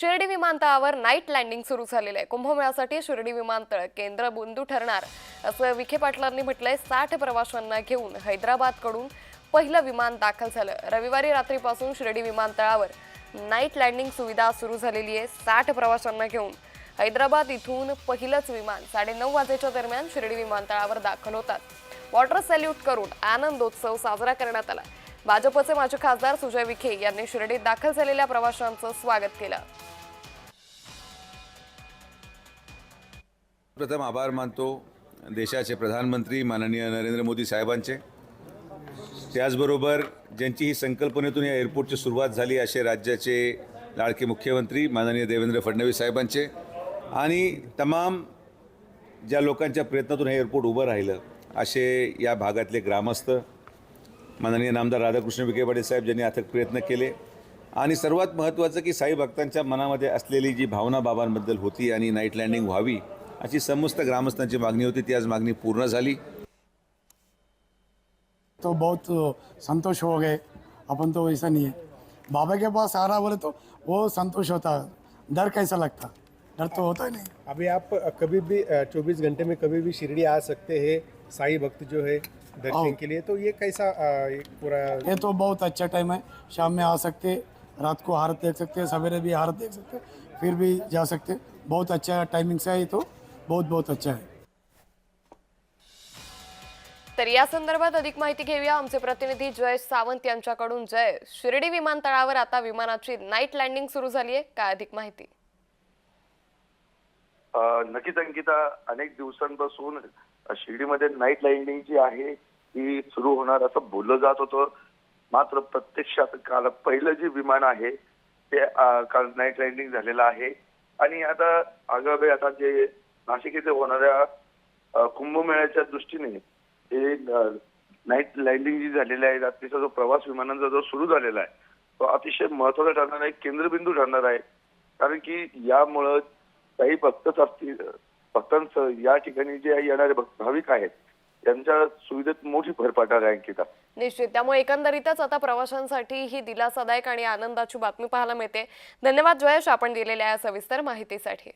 शिर्डी विमानतळावर night landing सुरू झालेलं आहे. कुंभमेळ्यासाठी शिर्डी विमानतळ केंद्रबिंदू ठरणार. असं विखे पाटलांनी म्हटलंय साठ प्रवाशांना घेऊन हैदराबादकडून पहिलं विमान दाखल झालं. रविवारी रात्रीपासून शिर्डी विमानतळावर नाईट लँडिंग सुविधा सुरू झालेली आहे. साठ प्रवाशांना घेऊन हैदराबाद इथून पहिलंच विमान साडेनऊ वाजेच्या दरम्यान शिर्डी विमानतळावर दाखल होतात. वॉटर सॅल्यूट करून आनंदोत्सव साजरा करण्यात आला. भाजपचे माजी खासदार सुजय विखे यांनी शिर्डीत दाखल झालेल्या प्रवाशांचं स्वागत केलं. प्रथम आभार मानतो देशाचे प्रधानमंत्री माननीय नरेंद्र मोदी साहेबांचे. त्याचबरोबर ज्यांची ही संकल्पनेतून या एअरपोर्टची सुरुवात झाली असे राज्याचे लाडके मुख्यमंत्री माननीय देवेंद्र फडणवीस साहेबांचे आणि तमाम ज्या लोकांच्या प्रयत्नातून हे एअरपोर्ट उभं राहिलं असे या भागातले ग्रामस्थ माननीय नामदार राधाकृष्ण विखे पाटील साहेब ज्यांनी अथक प्रयत्न केले. आणि सर्वात महत्त्वाचं की साई भक्तांच्या मनामध्ये असलेली जी भावना बाबांबद्दल होती आणि नाईट लँडिंग व्हावी अशी समस्त ग्रामस्थांची मागणी होती. ती आज मागणी पूर्ण झाली. तो बहुत संतोष हो गए. अपन तो ऐसा नहीं है. बाबा के पास आ रहा बोले तो वो संतोष होता. डर कैसा लगता? डर तो होता ही नहीं. अभी आप कभी भी चौबीस घंटे में कभी भी शिरडी आ सकते हैं. साई भक्त जो है दर्शन। के लिए तो ये कैसा एक पूरा ये तो बहुत अच्छा टाइम है। शाम में आ सकते रात को हारत देख सकते सवेरे भी हारत देख सकते फिर भी जा सकते। बहुत अच्छा टाइमिंग से है ये तो। बहुत बहुत अच्छा है। तर या संदर्भात अधिक माहिती घेऊया. आमचे प्रतिनिधी जयेश सावंत यांच्याकडून. जय शिर्डी विमानतळावर आता विमानाची नाईट लँडिंग सुरू झाली आहे काय अधिक माहिती? नक्कीच अंकिता अनेक दिवसांपासून शिर्डीमध्ये नाईट लँडिंग जी आहे ती सुरू होणार असं बोललं जात होतं. मात्र प्रत्यक्षात काल पहिलं जे विमान आहे ते काल नाईट लँडिंग झालेलं आहे. आणि आता आगामी आता जे नाशिक येथे होणाऱ्या कुंभमेळ्याच्या दृष्टीने हे नाईट लँडिंग जी झालेली आहे रात्रीचा जो प्रवास विमानांचा जो सुरू झालेला आहे तो अतिशय महत्त्वाचा ठरणार आहे केंद्रबिंदू ठरणार आहे. कारण की यामुळं काही भक्तच असतील भक्तांचं या ठिकाणी जे येणारे भाविक आहेत त्यांच्या सुविधेत मोठी भर पडणार आहे अंकिता निश्चित. त्यामुळे एकंदरीतच आता प्रवाशांसाठी ही दिलासादायक आणि आनंदाची बातमी पाहायला मिळते. धन्यवाद जयेश आपण दिलेल्या या सविस्तर माहितीसाठी.